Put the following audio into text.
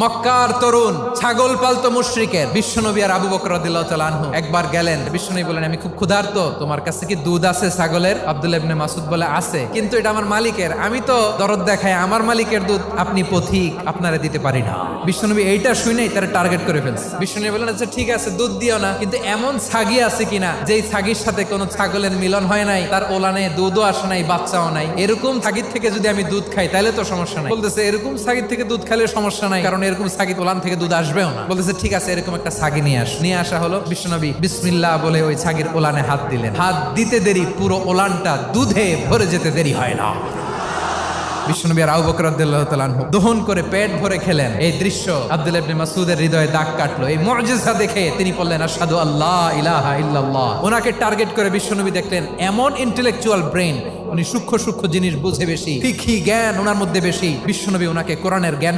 মক্কার তরুণ, ছাগল পালতো মুশরিকের। বিশ্বনবী আর আবু বকর আনহু একবার গেলেন। বিশ্বনবী বলেন আমি খুব ক্ষুধার্ত। তোমার কাছে কি দুধ আছে ছাগলের? ইবনে মাসুদ বলে, আছে। কিন্তু এটা আমার মালিকের। আমি তো দরদ দেখাই, আমার মালিকের দুধ আপনি পথিক, আপনারে দিতে পারি না। বিশ্বনবী এইটা শুনেই তারা টার্গেট করে ফেলছে। বিশ্বনবী বলেন আচ্ছা ঠিক আছে, দুধ দিও না। কিন্তু এমন ছাগি আছে কিনা, যেই ছাগির সাথে কোনো ছাগলের মিলন হয় নাই, তার ওলানে দুধও আসে নাই, বাচ্চাও নাই। এরকম ছাগির থেকে যদি আমি দুধ খাই তাহলে তো সমস্যা নাই। বলতেছে, এরকম ছাগির থেকে দুধ খাইলে সমস্যা নাই, কারণ এরকম ছাগি ওলান থেকে দুধ আসবেও না। বলতেছে, ঠিক আছে, এরকম একটা ছাগি নিয়ে আস। নিয়ে আসা হলো বিশ্বনবী। বিসমিল্লাহ বলে ওই ছাগির ওলানে হাত দিলেন। হাত দিতে দেরি, পুরো ওলানটা দুধে ভরে যেতে দেরি হয় না। আর আবু বকর রাদিয়াল্লাহু তাআলা দহন করে পেট ভরে খেলেন। এই দৃশ্য আব্দুল ইবনে মাসউদের হৃদয়ে দাগ কাটলো। এই দেখে তিনি বললেন, আশহাদু আল্লাহ ইলাহা ইল্লাল্লাহ। ওনাকে টার্গেট করে বিশ্বনবী দেখলেন, এমন ইন্টেলেকচুয়াল ব্রেন উনি সূক্ষ্ম সূক্ষ্ম জিনিস বুঝে বেশি ফিকহি জ্ঞান ওনার মধ্যে বেশি। বিশ্বনবী ওনাকে কোরআনের জ্ঞান